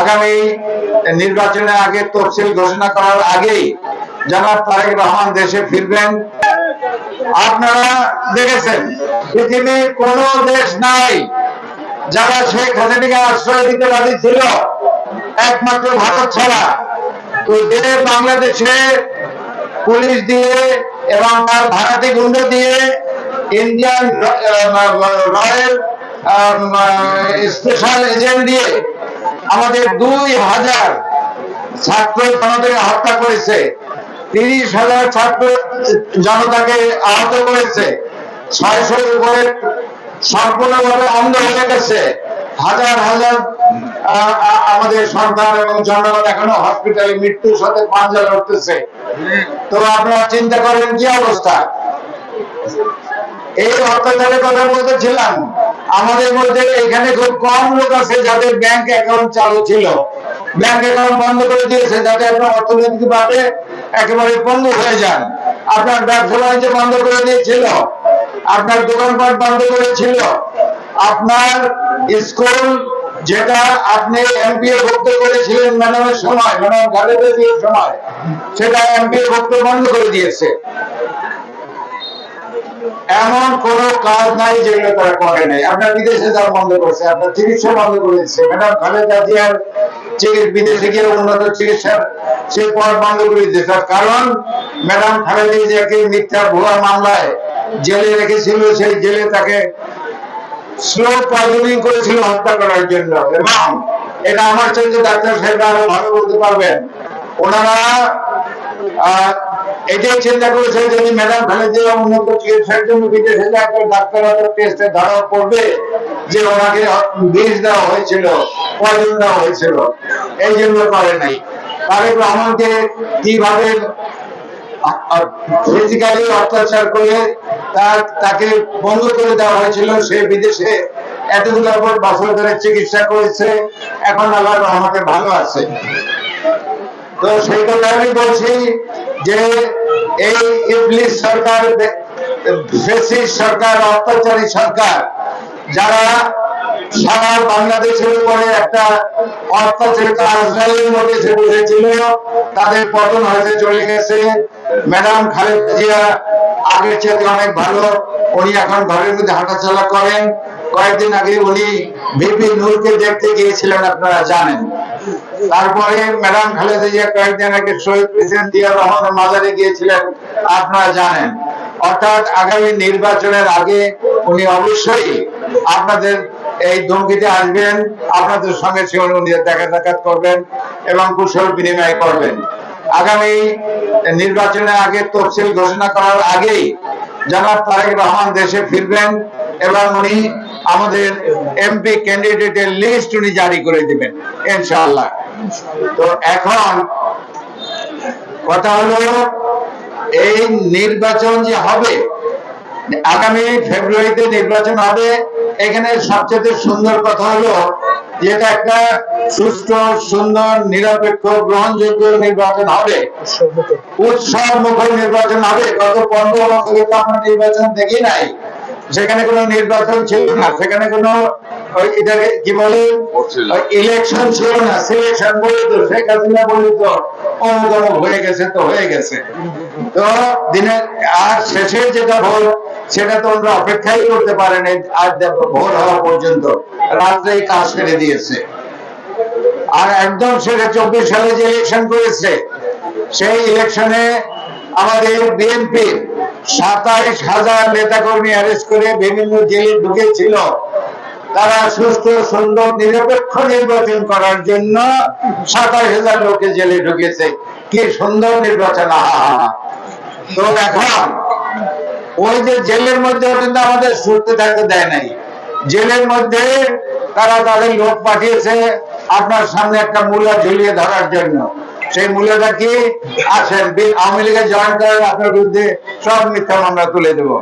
আগামী নির্বাচনের আগে তফসিল ঘোষণা করার আগেই জনাব তারেক রহমান দেশে ফিরবেন। আপনারা দেখেছেন, পৃথিবীর কোন দেশ নাই যারা শেখ হাসিনাকে আশ্রয় দিতে রাজি ছিল, একমাত্র ভারত ছাড়া। তো যে বাংলাদেশে পুলিশ দিয়ে এবং তার ভাড়াটি গুন্ড দিয়ে ইন্ডিয়ান রয়্যাল স্পেশাল এজেন্ট দিয়ে আমাদের দুই হাজার ছাত্র জনতাকে হত্যা করেছে। তিরিশ হাজার ছাত্র জনতাকে আহত করেছে। ছয়শোর উপরে অন্ধ হয়ে গেছে হাজার হাজার আমাদের এবং জনগণ এখনও হসপিটালে মৃত্যুর সাথে পাঞ্জা লড়তেছে। তো আপনারা চিন্তা করেন কি অবস্থা? এই অত্যাচারের কথা বলতেছিলাম। আমাদের মধ্যে এখানে খুব কম লোক আছে যাদের ব্যাংক অ্যাকাউন্ট চালু ছিল। ব্যাংক অ্যাকাউন্ট বন্ধ করে দিয়েছে যাতে আপনার অর্থনৈতিক ভাবে একেবারে পঙ্গু হয়ে যান। আপনার ব্যবসা বাণিজ্য বন্ধ করে দিয়েছিল। আপনার দোকানপাট বন্ধ করেছিল। আপনার স্কুল যেটা আপনি এমপিএ ভুক্ত করেছিলেন ম্যাডামের সময় ম্যাডাম খালেদা জিয়ার সময়, সেটা এমপিএ ভুক্ত বন্ধ করে দিয়েছে। এমন কোন কাজ নাই যেগুলো তারা করে নাই। আপনার বিদেশে যাওয়া বন্ধ করছে, আপনার চিকিৎসা বন্ধ করেছে ম্যাডাম খালেদা জিয়ার বিদেশে গিয়ে উন্নত চিকিৎসার সেই পথ বন্ধ করে দিয়েছে। কারণ, ম্যাডাম খালেদা জিয়াকে মিথ্যা ভুয়া মামলায় জেলে রেখেছিল, সেই জেলে তাকে স্লো পয়জনিং করেছিল হত্যা করার জন্য। এবং এটা আমার চলছে ডাক্তার সাহেব আরও ভালো বলতে পারবেন। ওনারা এটাই চিন্তা করেছে যদি ম্যাডাম খালেদা উন্নত চিকিৎসার জন্য বিদেশে যায় তো ডাক্তার টেস্টে ধরা পড়বে যে ওনাকে বিষ দেওয়া হয়েছিল পয়জন দেওয়া হয়েছিল, এই জন্য করে নাই। তারেক রহমানকে কীভাবে ফিজিক্যালি অত্যাচার করে তাকে বন্ধ করে দেওয়া হয়েছিল, সে বিদেশে এতগুলো বছর ধরে চিকিৎসা করেছে, এখন আল্লাহ রহমতে ভালো আছে। তো সেই কথা আমি বলছি যে এই ইবলিস সরকার, ফেসিস সরকার, অত্যাচারী সরকার, যারা সারা বাংলাদেশের উপরে একটা মধ্যে তাদের পতন হয়েছে, চলে গেছে। ম্যাডাম খালেদা জিয়া, আগের চেয়ে অনেক ভালো, উনি এখন ঘরের মধ্যে হাঁটাচলা করেন। কয়েকদিন আগে উনি ভিপি নূরকে দেখতে গিয়েছিলেন, আপনারা জানেন। তারপরে ম্যাডাম খালেদা জিয়া কয়েকদিন আগে শহীদ প্রেসিডেন্ট জিয়া রহমানের মাজারে গিয়েছিলেন, আপনারা জানেন। অর্থাৎ আগামী নির্বাচনের আগে উনি অবশ্যই আপনাদের এই ধমকিতে আসবেন, আপনাদের সঙ্গে সে উনি দেখা সাক্ষাৎ করবেন এবং কুশল বিনিময় করবেন। আগামী নির্বাচনের আগে তফসিল ঘোষণা করার আগেই জনাব তারেক রহমান দেশে ফিরবেন এবং উনি আমাদের এমপি ক্যান্ডিডেটের লিস্ট উনি জারি করে দিবেন ইনশাআল্লাহ। তো এখন কথা হলো এই নির্বাচন যে হবে আগামী ফেব্রুয়ারিতে নির্বাচন হবে এখানে সবচেয়ে সুন্দর কথা হলো যেটা একটা সুষ্ঠু সুন্দর নিরপেক্ষ গ্রহণযোগ্য নির্বাচন হবে। উৎসব মুখর নির্বাচন হবে। গত পনেরো বছরে আমরা নির্বাচন দেখি নাই। সেখানে কোনো নির্বাচন ছিল না সেখানে কোনো এটাকে কি বলে? ইলেকশন ছিল না সিলেকশন বলে তো শেখ হাসিনা বলে তো অমুক হয়ে গেছে তো হয়ে গেছে। তো দিনের আর শেষের যেটা ভোট সেটা তো আমরা অপেক্ষাই করতে পারেন আজ দেখো ভোট হওয়া পর্যন্ত। রাত্রেই কাজ করে দিয়েছে। আর একদম সেটা চব্বিশ সালে যে ইলেকশন করেছে সেই ইলেকশনে আমাদের বিএনপি সাতাইশ হাজার নেতাকর্মী অ্যারেস্ট করে বিভিন্ন জেলে ঢুকেছিল। তারা সুস্থ, সুন্দর, নিরপেক্ষ নির্বাচন করার জন্য সাতাইশ হাজার লোকে জেলে ঢুকেছে। কি সুন্দর নির্বাচন তো এখন ওই যে জেলের মধ্যে কিন্তু আমাদের সুস্থ থাকতে দেয় নাই। জেলের মধ্যে তারা তাদের লোক পাঠিয়েছে আপনার সামনে একটা মূল্য ঝুলিয়ে ধরার জন্য। সেই মূল্যটা কি? আসেন আওয়ামী লীগের জয়েন করার আপনার বিরুদ্ধে সব মিথ্যা মামলা তুলে দেবো।